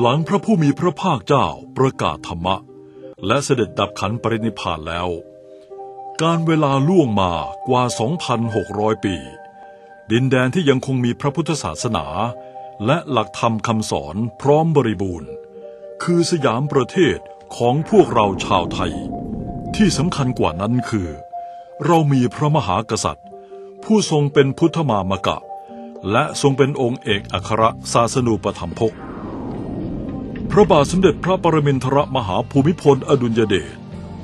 หลังพระผู้มีพระภาคเจ้าประกาศธรรมะ และเสด็จดับขันปรินิพานแล้ว การเวลาล่วงมากว่า 2,600 ปี ดินแดนที่ยังคงมีพระพุทธศาสนา และหลักธรรมคำสอนพร้อมบริบูรณ์ คือสยามประเทศของพวกเราชาวไทย ที่สำคัญกว่านั้นคือ เรามีพระมหากษัตริย์ ผู้ทรงเป็นพุทธมามกะ และทรงเป็นองค์เอกอัครศาสนูปถัมภก พระบาทสมเด็จพระปรมินทรมหาภูมิพลอดุลยเดช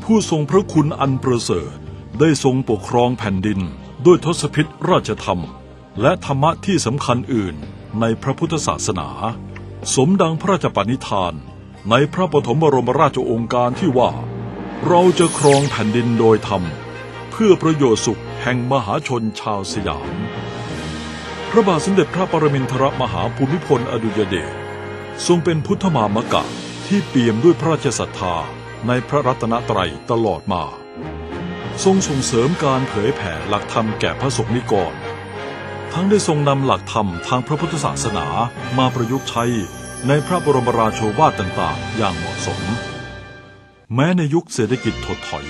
ผู้ทรงพระคุณอันประเสริฐได้ทรงปกครองแผ่นดิน ด้วยทศพิธราชธรรม และธรรมะที่สำคัญอื่นในพระพุทธศาสนา สมดังพระราชปณิธาน ในพระปฐมบรมราชโองการที่ว่า เราจะครองแผ่นดินโดยธรรม เพื่อประโยชน์สุขแห่งมหาชนชาวสยาม พระบาทสมเด็จพระปรมินทรมหาภูมิพลอดุลยเดช ทรงเป็นพุทธมามกะที่เปี่ยมด้วยพระราชศรัทธาในพระรัตนตรัยตลอดมา ทรงส่งเสริมการเผยแผ่หลักธรรมแก่พระสงฆ์นิกร ทั้งได้ทรงนำหลักธรรมทางพระพุทธศาสนามาประยุกต์ใช้ในพระบรมราโชวาทต่างๆ อย่างเหมาะสม แม้ในยุคเศรษฐกิจถดถอย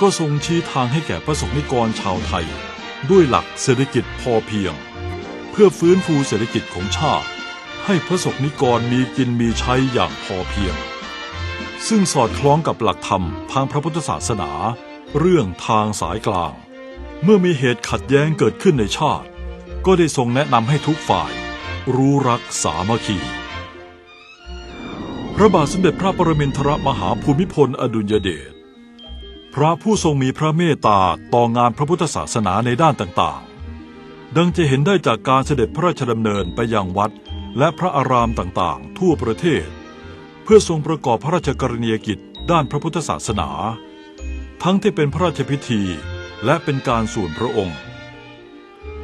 ก็ทรงชี้ทางให้แก่พระสงฆ์นิกรชาวไทย ด้วยหลักเศรษฐกิจพอเพียง เพื่อฟื้นฟูเศรษฐกิจของชาติ ให้พระสงฆ์นิกรมีกินมีใช้อย่างพอเพียง ซึ่งสอดคล้องกับหลักธรรมทางพระพุทธศาสนา เรื่องทางสายกลาง เมื่อมีเหตุขัดแย้งเกิดขึ้นในชาติ ก็ได้ทรงแนะนำให้ทุกฝ่าย รู้รักสามัคคีพระบาทสมเด็จพระปรมินทรมหาภูมิพลอดุลยเดชพระผู้ทรงมีพระเมตตาต่องานพระพุทธศาสนาในด้านต่างๆ ดังจะเห็นได้จากการเสด็จพระราชดำเนินไปยังวัด และพระอารามต่างๆ ทั่วประเทศ เพื่อทรงประกอบพระราชกรณียกิจด้านพระพุทธศาสนา ทั้งที่เป็นพระราชพิธีและเป็นการส่วนพระองค์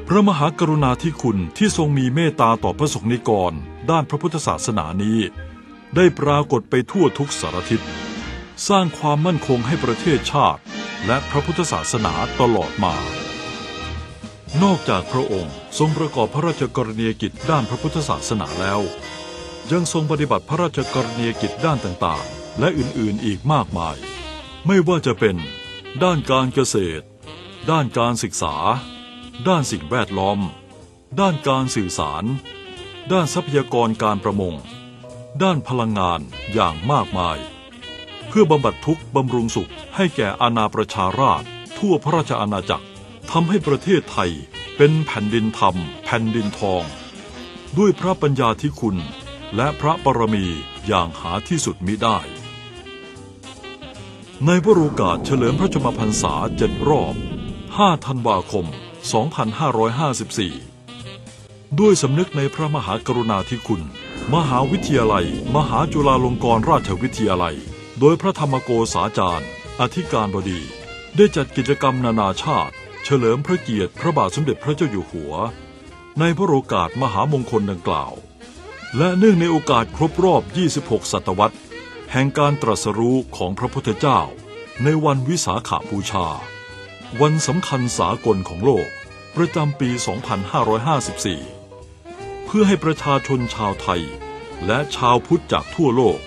พระมหากรุณาธิคุณที่ทรงมีเมตตาต่อพระสงฆ์นิกรด้านพระพุทธศาสนานี้ ได้ปรากฏไปทั่วทุกสารทิศสร้างความมั่นคงให้ประเทศชาติ และพระพุทธศาสนาตลอดมา นอกจากพระองค์ ทรงประกอบพระราชกรณียกิจด้านพระพุทธศาสนาแล้ว ยังทรงปฏิบัติพระราชกรณียกิจด้านต่างๆ และอื่นๆอีกมากมาย ไม่ว่าจะเป็น ด้านการเกษตร ด้านการศึกษา ด้านสิ่งแวดล้อม ด้านการสื่อสาร ด้านทรัพยากรการประมง ด้านพลังงานอย่างมากมาย เพื่อบำบัดทุกข์บำรุงสุขให้แก่อาณาประชาราษฎรทั่วพระราชอาณาจักรทำให้ประเทศไทย เป็นแผ่นดินธรรม แผ่นดินทอง ด้วยพระปัญญาธิคุณ และพระปรมีอย่างหาที่สุดมิได้ ในวโรกาสเฉลิมพระชนมพรรษาเจ็ดรอบ 5 ธันวาคม 2554 ด้วยสำนึกในพระมหากรุณาธิคุณ มหาวิทยาลัย มหาจุฬาลงกรณราชวิทยาลัย โดยพระธรรมโกษาจารย์ อธิการบดี ได้จัดกิจกรรมนานาชาติ เฉลิมพระเกียรติพระบาทสมเด็จพระเจ้าอยู่หัว ในพระโอกาสมหามงคลดังกล่าว และเนื่องในโอกาสครบรอบ 26 ศตวรรษ แห่งการตรัสรู้ของพระพุทธเจ้า ในวันวิสาขาบูชา วันสำคัญสากลของโลก ประจำปี 2554 เพื่อให้ประชาชนชาวไทย และชาวพุทธจากทั่วโลก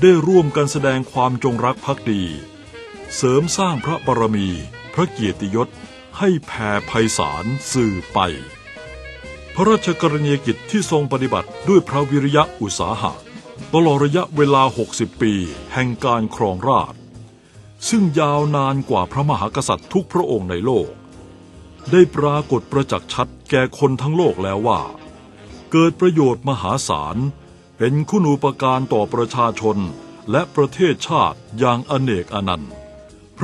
ได้ร่วมกันแสดงความจงรักภักดี เสริมสร้างพระบารมี พระเกียรติยศ ให้แผ่ไพศาลสื่อไป พระราชกรณียกิจที่ทรงปฏิบัติด้วยพระวิริยะอุตสาหะ ตลอดระยะเวลา 60 ปีแห่งการครองราชซึ่งยาวนานกว่าพระมหากษัตริย์ทุกพระองค์ในโลก ได้ปรากฏประจักษ์ชัดแก่คนทั้งโลกแล้วว่า เกิดประโยชน์มหาศาล เป็นคุณูปการต่อประชาชนและประเทศชาติอย่างอเนกอนันต์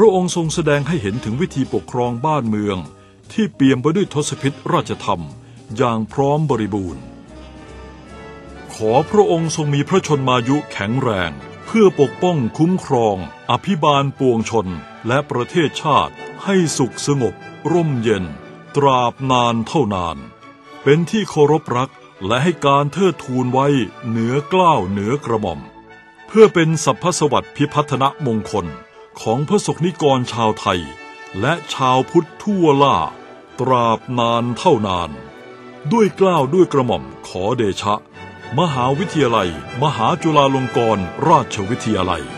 ระองค์ทรงแสดงให้เห็นถึงวิธีปกครองบ้านเมือง ที่เปี่ยมไปด้วยทศพิธราชธรรม อย่างพร้อมบริบูรณ์ ขอพระองค์ทรงมีพระชนมายุแข็งแรง เพื่อปกป้องคุ้มครอง อภิบาลปวงชนและประเทศชาติให้สุขสงบ ร่มเย็น ตราบนานเท่านาน เป็นที่เคารพรักและให้การเทิดทูนไว้เหนือกล้าวเหนือกระหม่อม เพื่อเป็นสัพพสวัสดิ์พิพัฒนมงคล ของพระสกนิกรชาวไทย และชาวพุทธทั่วล่า ตราบนานเท่านาน ด้วยกล้าวด้วยกระหม่อมขอเดชะ มหาวิทยาลัย มหาจุฬาลงกรณราชวิทยาลัย